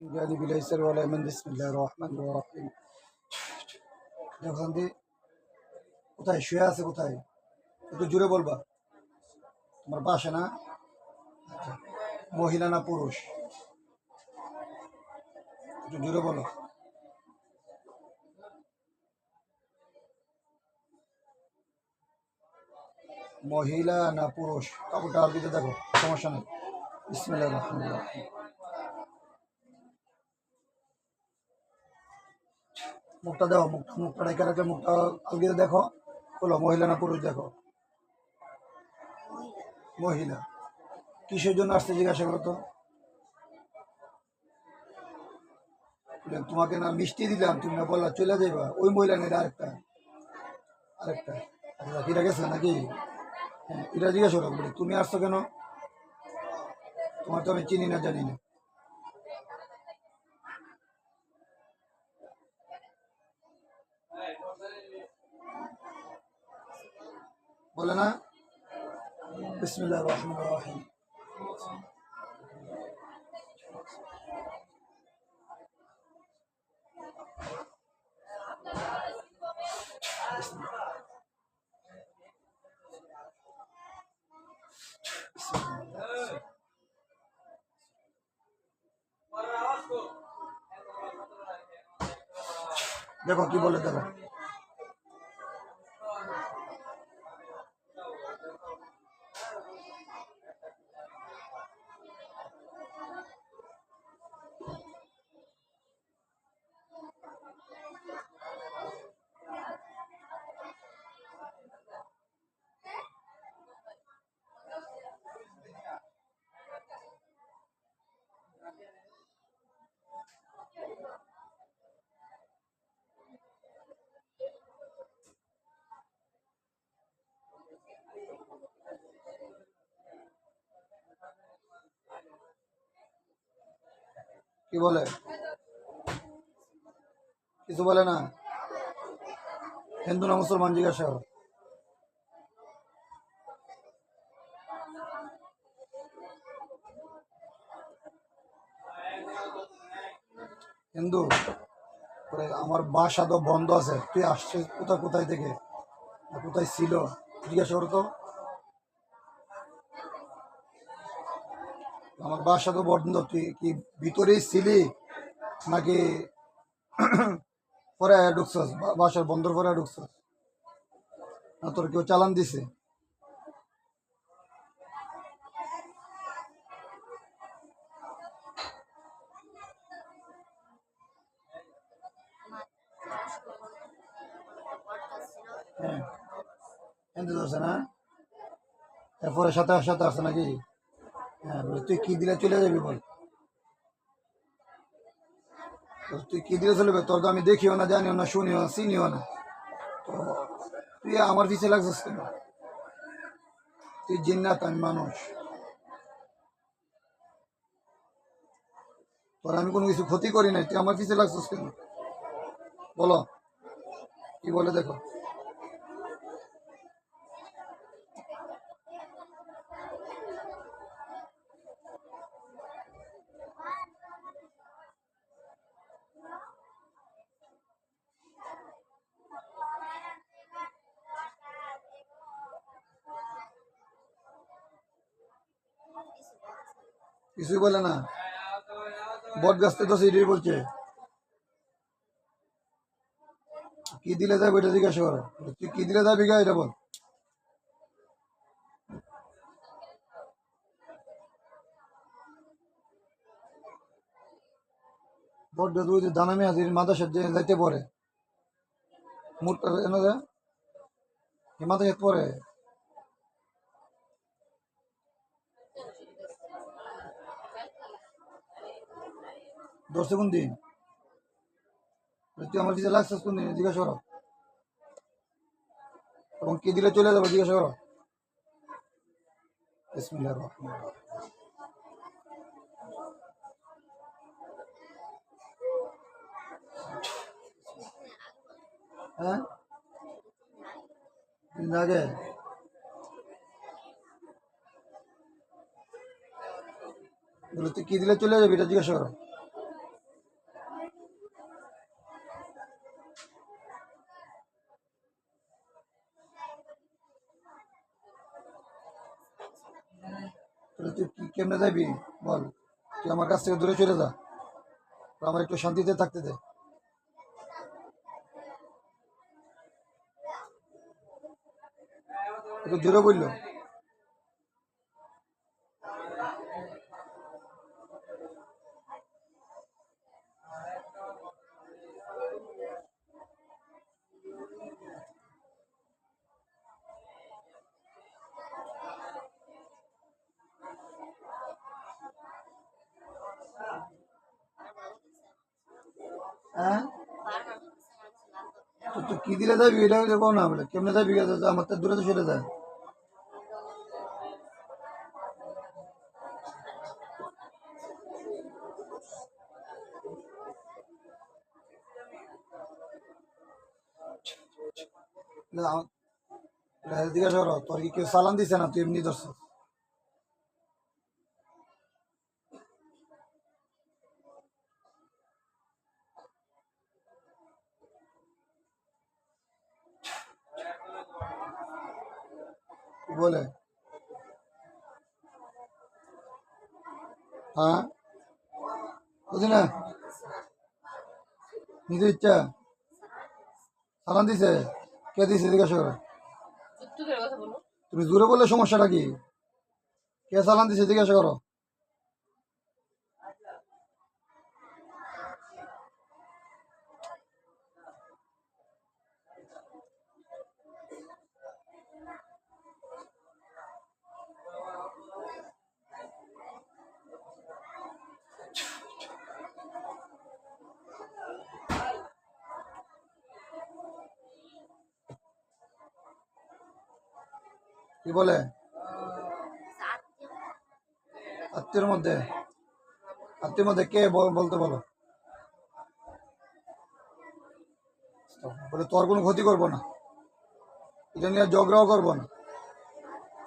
جانب الايسر ولا من بسم الله الرحمن الرحيم যখন দি কোথায় শুয়ে আছে কোথায় একটু জুড়ে বলবা তোমার পাশে না আচ্ছা মহিলা না পুরুষ একটু জুড়ে বলো মহিলা না পুরুষ কাপড়টা আর দিতে দেখো সমস্যা নেই বিসমিল্লাহির রহমানির মুখটা দেখো মুখটা মুখটা রেখে রেখে মুখটা আলগিয়ে দেখো। বলো, মহিলা না পুরুষ দেখো? মহিলা। কিসের জন্য আসতে জিজ্ঞাসা করো তো? তোমাকে না মিষ্টি দিলাম, তুমি না বললা চলে যাইবা। ওই মহিলা নেই আরেকটা। আরেকটা। আচ্ছা এটা গেছে নাকি? হ্যাঁ এটা জিজ্ঞাসা করো। তুমি আসছো কেন? তোমার তো আমি চিনি না, জানি না। বলে না বিসমিল্লাহ রহমান রহিম দেখো কি বলে দেখো। কি বলে? কিছু বলে না? হিন্দু না মুসলমান জিজ্ঞাসা হিন্দু আমার বাসা তো বন্ধ আছে। তুই আসছিস কোথায় কোথায় থেকে? কোথায় ছিল? জিজ্ঞাসা করো তো আমার বাসা তো বন্ধ, তুই কি ভিতরেই ছিলি নাকি পরে ঢুকছস? বাসার বন্দর পরে ঢুকছস? না, তোর কেউ চালান দিছে? হ্যাঁ। এরপরে সাথে সাথে আসছে নাকি? তুই কি দিলে চলে যাবি বল? তুই কি দিলে চলবে তোর তো আমি দেখিও না, জানিও না, শুনিও না, চিনিও না। তো তুই আমার পিছিয়ে লাগছিস কেন? তুই জিন্নাত আমি মানুষ। তোর আমি কোনো কিছু ক্ষতি করি নাই, তুই আমার পিছিয়ে লাগছিস কেন? বলো। কি বলে দেখো। কিছুই বলে না। বট গাছতে তো সেটাই বলছে। কি দিলে যাবে এটা জিজ্ঞাসা করো। তুই কি দিলে যাবি গা এটা বল। বট গাছ যাইতে পরে মাদাসের পরে ধরছে কোন দিন। তুই আমার কিছু লাগছিস কোন দিন? জিজ্ঞাসা করো। এবং কি দিলে চলে যাব, জিজ্ঞাসা করো। হ্যাঁ? আগে। বলে কি দিলে চলে যাবি? এটা জিজ্ঞাসা করো তাহলে তুই কি কেমনে যাবি? বল, তুই আমার কাছ থেকে দূরে চলে যা। আমার একটু শান্তিতে থাকতে দে। একটু দূরে বলল। হ্যাঁ তো তুই কি দিলে যাবি এটা হইলে কও না বলে কেমনে যাবি গেছে আমার তো দূরে তো চলে যায় না, আম- এটা জিজ্ঞাসা করো তোর কি কেউ সালান দিছে না তুই এমনি ধরছিস বলে। হ্যাঁ? বুঝি না? নিজের ইচ্ছা। সালান দিছে? কে দিছে জিজ্ঞাসা করো? করে তুমি দূরে বললে সমস্যাটা কি? কে চালান দিছে জিজ্ঞাসা করো। কি বলে? আত্মীয়র মধ্যে? আত্মীয়র মধ্যে কে বল- বলতে বলো? বলে, তোর কোনো ক্ষতি করব না। এটা নিয়ে ঝগড়াও করব না।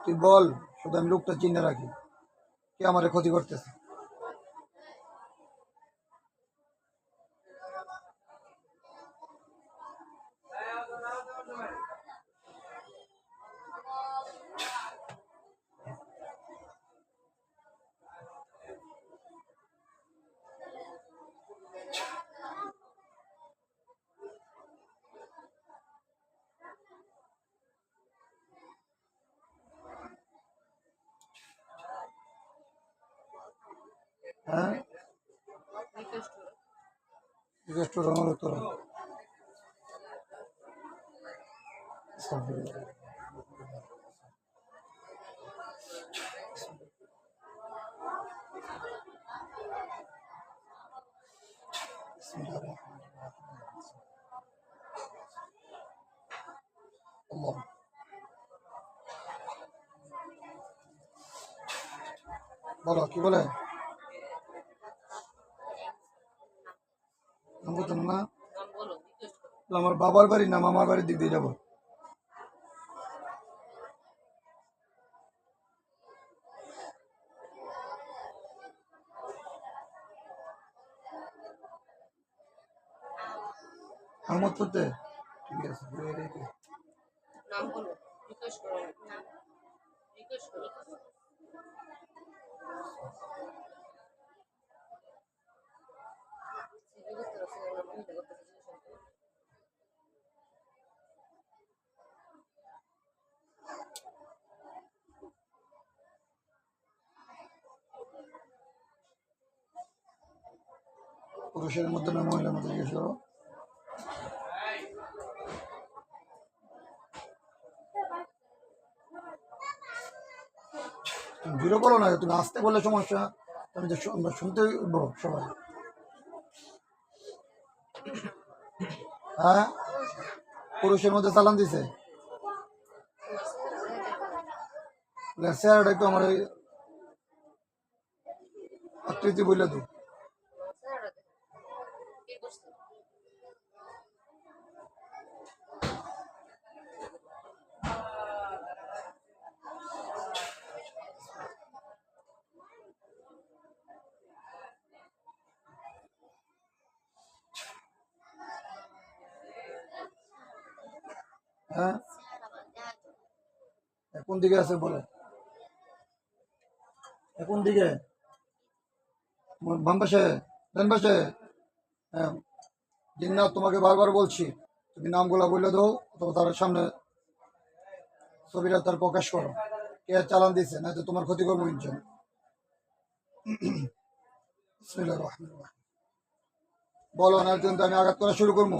তুই বল, শুধু আমি লোকটা চিনে রাখি। কে আমার ক্ষতি করতেছে হ্যাঁ রিকোয়েস্ট করো Allah. বলো কি বলে নাম বলতো না নাম বলো রিকোয়েস্ট করো বলে, আমার বাবার বাড়ি না মামার বাড়ির দিক দিয়ে যাব। ঠিক আছে করতে রাখছে না মহিলা করতে রাখছে পুরুষের মধ্যে না, মহিলার মধ্যে জিজ্ঞেস করো। তুমি দূরে বলো না, তুমি আসতে বললে সমস্যা তুমি আমরা শুনতে উঠবো সবাই। হ্যাঁ? পুরুষের মধ্যে চালান দিছে? চেহারাটা একটু আমার আকৃতি বললে তো হ্যাঁ? কোন দিকে আছে বলে? এখন দিকে? ডান পাশে। হ্যাঁ তোমাকে বারবার বলছি, তুমি নামগুলো বলে দাও, অথবা তার সামনে ছবিটা তার প্রকাশ করো। কে চালান দিছে না তো তোমার ক্ষতি করব রহিম। বলো না আমি আঘাত করা শুরু করব।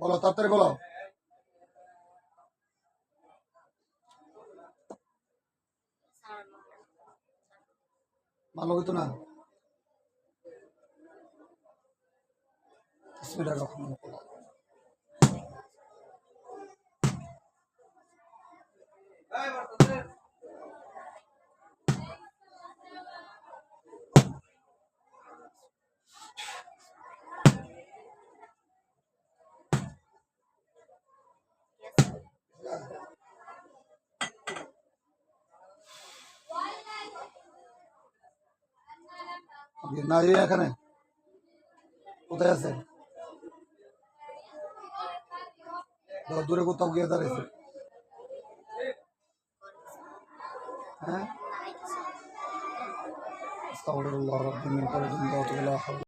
বলো তাড়াতাড়ি বলো। ভালো হইতো না। বিসমিল্লাহির রহমানির রহিম। না এখানে কোথায় আছে দাও, দূরে কোথাও গিয়ে দাঁড়িয়েছে হ্যাঁ?